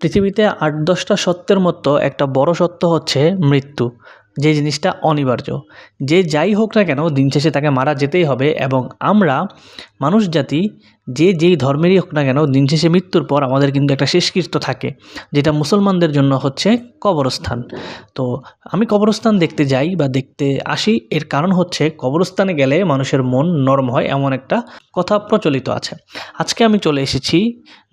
পৃথিবীতে আট দশটা সত্যের মতো একটা বড় সত্য হচ্ছে মৃত্যু। যে জিনিসটা অনিবার্য। যে যাই হোক না কেন, দিন শেষে তাকে মারা যেতেই হবে এবং আমরা, মানুষ জাতি, যে যেই ধর্মেরই হোক না কেন, দিন শেষে মৃত্যুর পর আমাদের কিন্তু একটা শেষকৃত্য থাকে, যেটা মুসলমানদের জন্য হচ্ছে কবরস্থান। তো আমি কবরস্থান দেখতে যাই বা দেখতে আসি, এর কারণ হচ্ছে কবরস্থানে গেলে মানুষের মন নরম হয়, এমন একটা কথা প্রচলিত আছে। আজকে আমি চলে এসেছি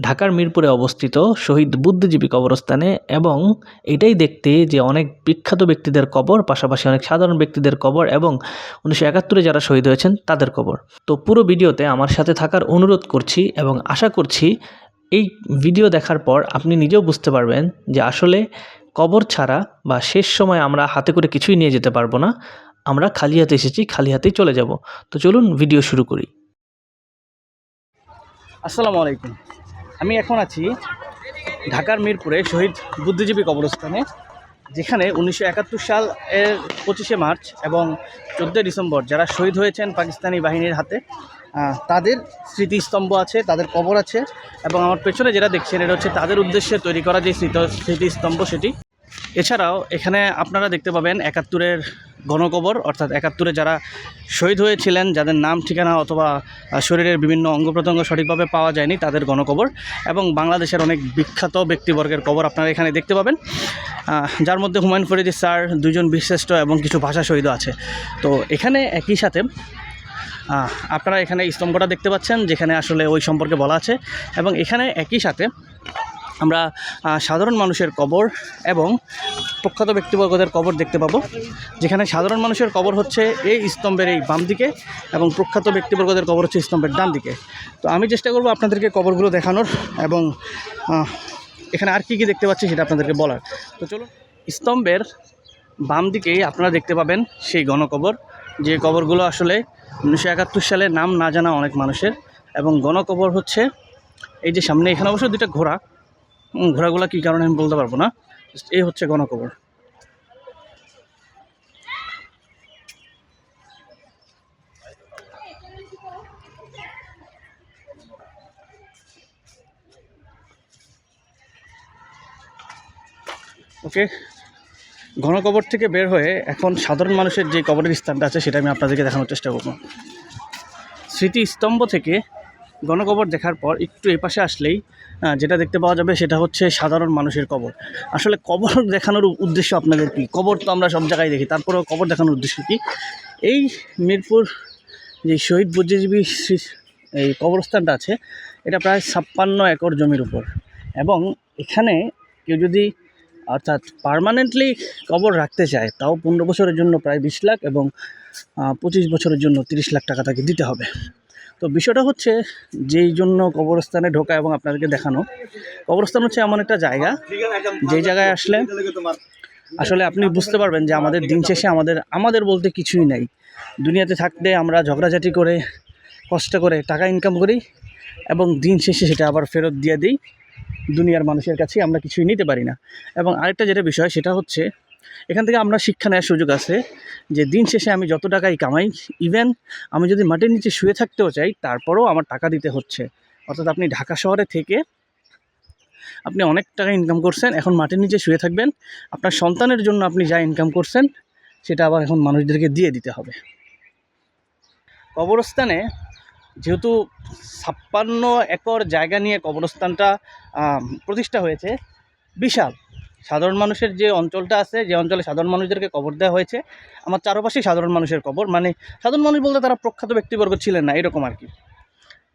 ঢাকার মিরপুরে অবস্থিত শহীদ বুদ্ধিজীবী কবরস্থানে এবং এটাই দেখতে যে অনেক বিখ্যাত ব্যক্তিদের কবর পাশাপাশি অনেক সাধারণ ব্যক্তিদের কবর এবং উনিশশো একাত্তরে যারা শহীদ হয়েছেন তাদের কবর। তো পুরো ভিডিওতে আমার সাথে থাকার অনুরোধ করছি এবং আশা করছি এই ভিডিও দেখার পর আপনি নিজেও বুঝতে পারবেন যে আসলে কবর ছাড়া বা শেষ সময় আমরা হাতে করে কিছুই নিয়ে যেতে পারব না। আমরা খালি হাতে এসেছি, খালি হাতেই চলে যাব। তো চলুন ভিডিও শুরু করি। আসসালামু আলাইকুম। আমি এখন আছি ঢাকার মিরপুরে শহীদ বুদ্ধিজীবী কবরস্থানে। যেখানে উনিশশো একাত্তর সাল এর পঁচিশে মার্চ এবং চোদ্দোই ডিসেম্বর যারা শহীদ হয়েছেন পাকিস্তানি বাহিনীর হাতে তাদের স্মৃতিস্তম্ভ আছে, তাদের কবর আছে এবং আমার পেছনে যেটা দেখছেন, এটা হচ্ছে তাদের উদ্দেশ্যে তৈরি করা যে স্মৃত স্মৃতিস্তম্ভ সেটি। এছাড়াও এখানে আপনারা দেখতে পাবেন একাত্তরের গণকবর, অর্থাৎ একাত্তরে যারা শহীদ হয়েছিলেন, যাদের নাম, ঠিকানা অথবা শরীরের বিভিন্ন অঙ্গ প্রত্যঙ্গ সঠিকভাবে পাওয়া যায়নি, তাদের গণকবর এবং বাংলাদেশের অনেক বিখ্যাত ব্যক্তিবর্গের কবর আপনারা এখানে দেখতে পাবেন। যার মধ্যে হুমায়ুন ফরিদি স্যার দুজন বীরশ্রেষ্ঠ এবং কিছু ভাষা শহীদও আছে। তো এখানে একই সাথে আপনারা এখানে স্তম্ভটা দেখতে পাচ্ছেন, যেখানে আসলে ওই সম্পর্কে বলা আছে এবং এখানে একই সাথে আমরা সাধারণ মানুষের কবর এবং প্রখ্যাত ব্যক্তিবর্গদের কবর দেখতে পাবো। যেখানে সাধারণ মানুষের কবর হচ্ছে এই স্তম্ভের এই বাম দিকে এবং প্রখ্যাত ব্যক্তিবর্গদের কবর হচ্ছে স্তম্ভের ডান দিকে। তো আমি চেষ্টা করব আপনাদেরকে কবরগুলো দেখানোর এবং এখানে আর কী কী দেখতে পাচ্ছি সেটা আপনাদেরকে বলার। তো চলুন, স্তম্ভের বাম দিকেই আপনারা দেখতে পাবেন সেই গণকবর। যে কবরগুলো আসলে উনিশশো একাত্তর সালে নাম না জানা অনেক মানুষের এবং গণকবর হচ্ছে এই যে সামনে, এখানে অবশ্য দুটা ঘোড়া উম, ঘোড়াগুলো কী কারণে আমি বলতে পারব না। এই হচ্ছে গণকবর। ওকে ঘনকবর থেকে বের হয়ে এখন সাধারণ মানুষের যে কবরের স্থানটা আছে সেটা আমি আপনাদেরকে দেখানোর চেষ্টা করব। স্মৃতিস্তম্ভ থেকে গণকবর দেখার পর একটু এপাশে আসলেই যেটা দেখতে পাওয়া যাবে সেটা হচ্ছে সাধারণ মানুষের কবর। আসলে কবর দেখানোর উদ্দেশ্য আপনাদের কী? কবর তো আমরা সব জায়গায় দেখি, তারপরেও কবর দেখানোর উদ্দেশ্য কী? এই মিরপুর যে শহীদ বুদ্ধিজীবী এই কবরস্থানটা আছে, এটা প্রায় ছাপ্পান্ন একর জমির উপর। এবং এখানে কেউ যদি, অর্থাৎ পার্মানেন্টলি কবর রাখতে চায়, তাও পনেরো বছরের জন্য প্রায় বিশ লাখ এবং পঁচিশ বছরের জন্য তিরিশ লাখ টাকা তাকে দিতে হবে। তো বিষয়টা হচ্ছে যেই জন্য কবরস্থানে ঢোকা এবং আপনাদেরকে দেখানো, কবরস্থান হচ্ছে এমন একটা জায়গা, যেই জায়গায় আসলে আসলে আপনি বুঝতে পারবেন যে আমাদের দিন শেষে আমাদের আমাদের বলতে কিছুই নাই। দুনিয়াতে থাকতে আমরা ঝগড়াঝাটি করে, কষ্ট করে টাকা ইনকাম করি এবং দিন শেষে সেটা আবার ফেরত দিয়ে দিই। দুনিয়ার মানুষের কাছে আমরা কিছুই নিতে পারি না। এবং আরেকটা যেটা বিষয় সেটা হচ্ছে এখান থেকে আমরা শিক্ষা নেওয়ার সুযোগ আছে যে দিন শেষে আমি যত টাকাই কামাই ইভেন আমি যদি মাটির নিচে শুয়ে থাকতেও চাই, তারপরেও আমার টাকা দিতে হচ্ছে। অর্থাৎ আপনি ঢাকা শহরে থেকে আপনি অনেক টাকা ইনকাম করছেন, এখন মাটির নিচে শুয়ে থাকবেন, আপনার সন্তানের জন্য আপনি যা ইনকাম করছেন, সেটা আবার এখন মানুষদেরকে দিয়ে দিতে হবে। কবরস্থানে যেহেতু ছাপ্পান্ন একর জায়গা নিয়ে কবরস্থানটা প্রতিষ্ঠা হয়েছে, বিশাল। সাধারণ মানুষের যে অঞ্চলটা আছে, যে অঞ্চলে সাধারণ মানুষদেরকে কবর দেওয়া হয়েছে, আমার চারপাশেই সাধারণ মানুষের কবর। মানে সাধারণ মানুষ বলতে তারা প্রখ্যাত ব্যক্তিবর্গ ছিলেন না, এরকম আর কি।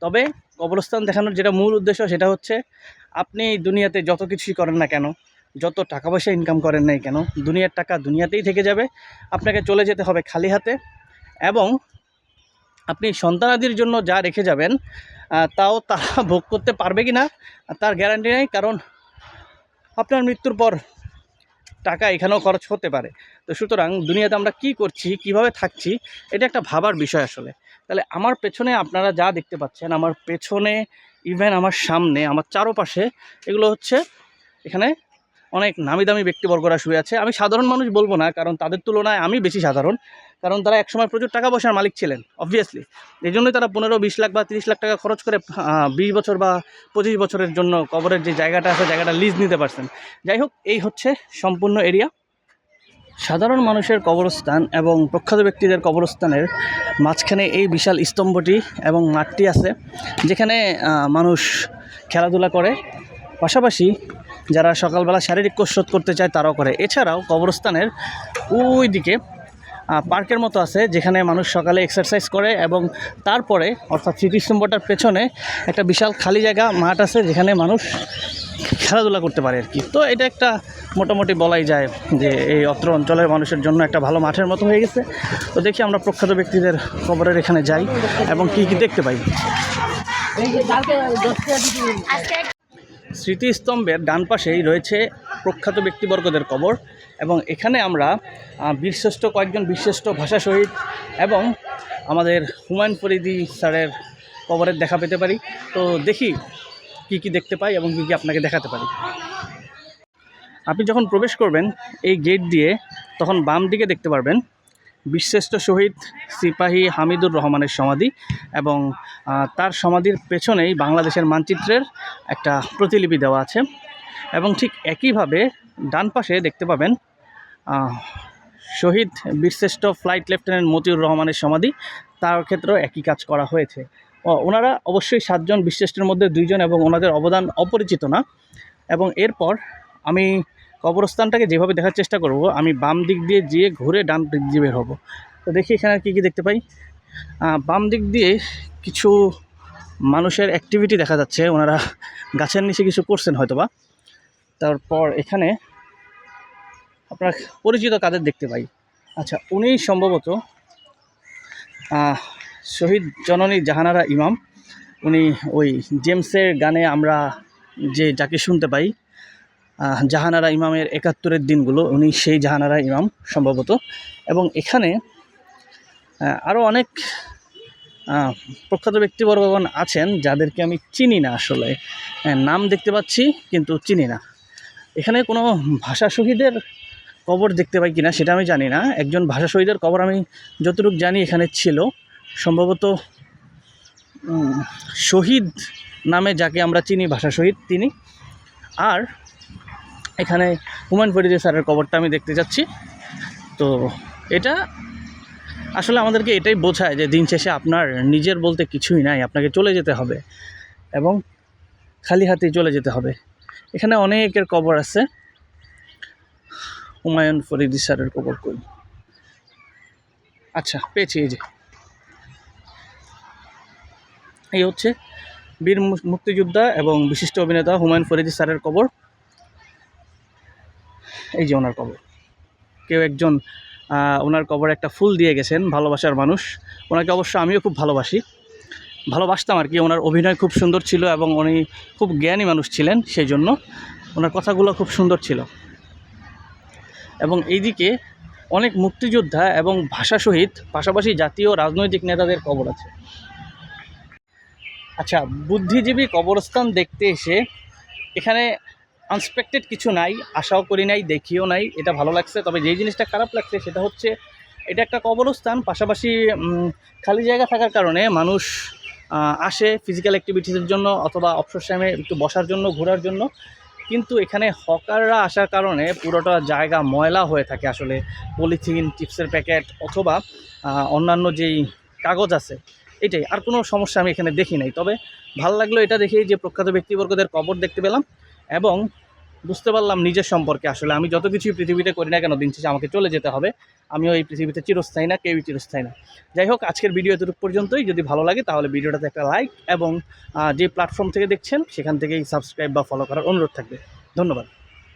তবে কবরস্থান দেখানোর যেটা মূল উদ্দেশ্য, সেটা হচ্ছে আপনি দুনিয়াতে যত কিছুই করেন না কেন, যত টাকা পয়সা ইনকাম করেন নাই কেন, দুনিয়ার টাকা দুনিয়াতেই থেকে যাবে, আপনাকে চলে যেতে হবে খালি হাতে এবং আপনি সন্তানাদির জন্য যা রেখে যাবেন তাও তারা ভোগ করতে পারবে কি না তার গ্যারান্টি নেই, কারণ আপনার মৃত্যুর পর টাকা এখানেও খরচ হতে পারে। তো সুতরাং দুনিয়াতে আমরা কি করছি, কীভাবে থাকছি, এটা একটা ভাবার বিষয় আসলে। তাহলে আমার পেছনে আপনারা যা দেখতে পাচ্ছেন, আমার পেছনে ইভেন আমার সামনে, আমার চারপাশে এগুলো হচ্ছে এখানে অনেক নামি দামি ব্যক্তিবর্গরা শুয়ে আছে। আমি সাধারণ মানুষ বলব না, কারণ তাদের তুলনায় আমি বেশি সাধারণ। কারণ তারা একসময় প্রচুর টাকা পয়সার মালিক ছিলেন অবভিয়াসলি এই জন্যই তারা পনেরো, বিশ লাখ বা তিরিশ লাখ টাকা খরচ করে বিশ বছর বা পঁচিশ বছরের জন্য কবরের যে জায়গাটা আছে, জায়গাটা লিজ নিতে পারছেন। যাই হোক, এই হচ্ছে সম্পূর্ণ এরিয়া সাধারণ মানুষের কবরস্থান এবং প্রখ্যাত ব্যক্তিদের কবরস্থানের মাঝখানে এই বিশাল স্তম্ভটি এবং মাঠটি আছে, যেখানে মানুষ খেলাধুলা করে। পাশাপাশি যারা সকালবেলা শারীরিক কসরত করতে চায়, তারাও করে। এছাড়াও কবরস্থানের ওই দিকে পার্কের মতো আছে যেখানে মানুষ সকালে এক্সারসাইজ করে এবং তারপরে অর্থাৎ স্মৃতিস্তম্ভটার পেছনে একটা বিশাল খালি জায়গা মাঠ আছে যেখানে মানুষ খেলাধুলা করতে পারে আর কি। তো এটা একটা মোটামুটি বলাই যায় যে এই অত্র অঞ্চলের মানুষের জন্য একটা ভালো মাঠের মতো হয়ে গেছে। তো দেখি আমরা প্রখ্যাত ব্যক্তিদের কবরের এখানে যাই এবং কি কি দেখতে পাই। স্মৃতিস্তম্ভের ডান পাশেই রয়েছে প্রখ্যাত ব্যক্তিবর্গদের কবর এবং এখানে আমরা বীরশ্রেষ্ঠ কয়েকজন বীরশ্রেষ্ঠ ভাষা শহীদ এবং আমাদের হুমায়ুন ফরিদি স্যারের কবরের দেখা পেতে পারি। তো দেখি কি কি দেখতে পাই এবং কি কি আপনাকে দেখাতে পারি। আপনি যখন প্রবেশ করবেন এই গেট দিয়ে, তখন বাম দিকে দেখতে পারবেন বীরশ্রেষ্ঠ শহীদ সিপাহী হামিদুর রহমানের সমাধি এবং তার সমাধির পেছনেই বাংলাদেশের মানচিত্রের একটা প্রতিলিপি দেওয়া আছে। এবং ঠিক একইভাবে ডান পাশে দেখতে পাবেন শহীদ বীরশ্রেষ্ঠ ফ্লাইট লেফটেন্যান্ট মতিউর রহমানের সমাধি। তার ক্ষেত্রেও একই কাজ করা হয়েছে। ওনারা অবশ্যই সাতজন বীরশ্রেষ্ঠের মধ্যে দুইজন এবং ওনাদের অবদান অপরিচিত না। এবং এরপর আমি কবরস্থানটাকে যেভাবে দেখার চেষ্টা করব, আমি বাম দিক দিয়ে যেয়ে ঘুরে ডান দিক দিয়ে বের হব। তো দেখি এখানে কী কী দেখতে পাই। বাম দিক দিয়ে কিছু মানুষের অ্যাক্টিভিটি দেখা যাচ্ছে। ওনারা গাছের নিচে কিছু করছেন হয়তোবা। তারপর এখানে আপনার পরিচিত কাদের দেখতে পাই? আচ্ছা উনি সম্ভবত শহীদ জননী জাহানারা ইমাম। উনি ওই জেমসের গানে আমরা যে যাকে শুনতে পাই জাহানারা ইমামের একাত্তরের দিনগুলো, উনি সেই জাহানারা ইমাম সম্ভবত। এবং এখানে আরও অনেক প্রখ্যাত ব্যক্তিবর্গগণ আছেন, যাদেরকে আমি চিনি না আসলে। নাম দেখতে পাচ্ছি, কিন্তু চিনি না। এখানে কোনো ভাষা শহীদের কবর দেখতে পাই কিনা সেটা আমি জানি না। একজন ভাষা শহীদের কবর আমি যতটুকু জানি এখানে ছিল। সম্ভবত শহীদ নামে যাকে আমরা চিনি, ভাষা শহীদ তিনি। আর এখানে হুমায়ুন ফরিদি স্যারের কবরটা আমি দেখতে যাচ্ছি। তো এটা আসলে আমাদেরকে এটাই বোঝায় যে দিন শেষে আপনার নিজের বলতে কিছুই নাই, আপনাকে চলে যেতে হবে এবং খালি হাতেই চলে যেতে হবে। এখানে অনেকের কবর আছে। হুমায়ুন ফরিদি স্যারের কবর কই? আচ্ছা পেয়েছি, এই যে। এই হচ্ছে বীর মুক্তিযোদ্ধা এবং বিশিষ্ট অভিনেতা হুমায়ুন ফরিদি স্যারের কবর। এই যে ওনার কবর। কেউ একজন ওনার কবরে একটা ফুল দিয়ে গেছেন, ভালোবাসার মানুষ। ওনাকে অবশ্য আমিও খুব ভালোবাসি। ভালোবাসতাম আর কি। ওনার অভিনয় খুব সুন্দর ছিল এবং উনি খুব জ্ঞানী মানুষ ছিলেন সেই জন্য ওনার কথাগুলো খুব সুন্দর ছিল। এবং এইদিকে অনেক মুক্তিযোদ্ধা এবং ভাষা সহিত পাশাপাশি জাতীয় রাজনৈতিক নেতাদের কবর আছে। আচ্ছা বুদ্ধিজীবী কবরস্থান দেখতে এসে এখানে আনসপেক্টেড কিছু নাই, আশাও করি নাই, দেখিও নাই, এটা ভালো লাগছে। তবে যেই জিনিসটা খারাপ লাগছে সেটা হচ্ছে, এটা একটা কবরস্থান, পাশাপাশি খালি জায়গা থাকার কারণে মানুষ আসে ফিজিক্যাল অ্যাক্টিভিটিসের জন্য অথবা অবসর টাইমে একটু বসার জন্য, ঘোরার জন্য। কিন্তু এখানে হকাররা আসার কারণে পুরোটা জায়গা ময়লা হয়ে থাকে আসলে। পলিথিন চিপসের প্যাকেট অথবা অন্যান্য যেই কাগজ আছে, এটাই। আর কোনো সমস্যা আমি এখানে দেখি নাই। তবে ভালো লাগল এটা দেখেই যে প্রখ্যাত ব্যক্তিবর্গদের কবর দেখতে পেলাম এবং বুঝতে পারলাম নিজের সম্পর্কে। আসলে আমি যত কিছুই পৃথিবীতে করি না কেন, দিন শেষে আমাকে চলে যেতে হবে। আমি ওই পৃথিবীতে চিরস্থায়ী না, কেউই চিরস্থায়ী না। যাই হোক, আজকের ভিডিও এতটুকু পর্যন্তই। যদি ভালো লাগে, তাহলে ভিডিওটাতে একটা লাইক এবং যে প্ল্যাটফর্ম থেকে দেখছেন, সেখান থেকেই সাবস্ক্রাইব বা ফলো করার অনুরোধ থাকবে। ধন্যবাদ।